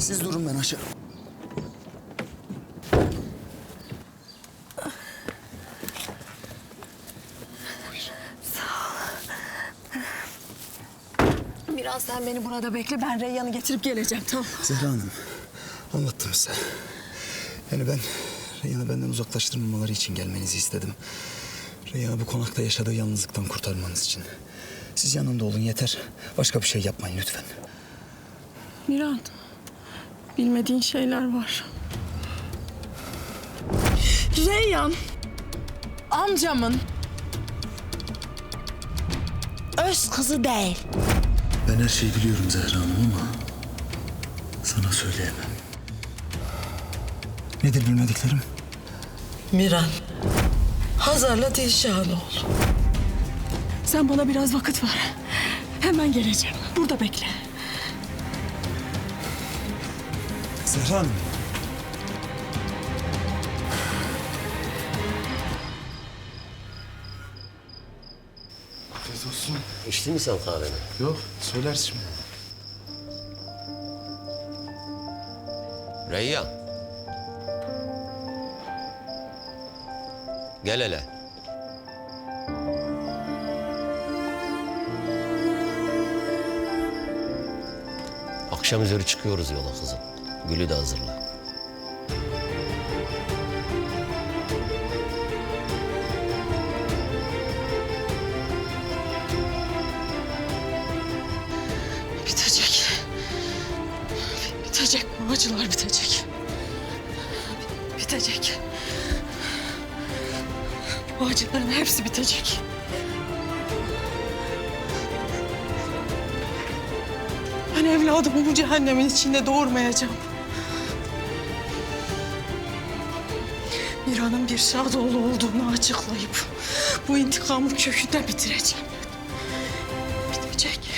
Siz durun ben aşağı. Biraz sen beni burada bekle. Ben Reyyan'ı getirip geleceğim tamam Zehra Hanım, anlattım size. Yani ben Reyhan'ı benden uzaklaştırmamaları için gelmenizi istedim. Reyhan'ı bu konakta yaşadığı yalnızlıktan kurtarmanız için. Siz yanında olun yeter. Başka bir şey yapmayın lütfen. Miran, bilmediğin şeyler var. Reyyan, amcamın öz kızı değil. Ben her şeyi biliyorum Zehra Hanım ama sana söyleyemem. Nedir bilmediklerim? Miran, Hazar'la Dilşah'ın oğlu. Sen bana biraz vakit ver. Hemen geleceğim. Burada bekle. Zehra Hanım. Afiyet olsun. İçtin mi sen kahveni? Yok, söylersin şimdi. Reyyan. Gel hele. Akşam üzeri çıkıyoruz yola kızım. Gülü de hazırla. Bitecek. Bitecek. Bu acılar bitecek. Bitecek. Bu acıların hepsi bitecek. Ben evladımı bu cehennemin içinde doğurmayacağım. Mira'nın bir Şadoğlu olduğunu açıklayıp bu intikamı kökünden bitireceğim. Bitecek.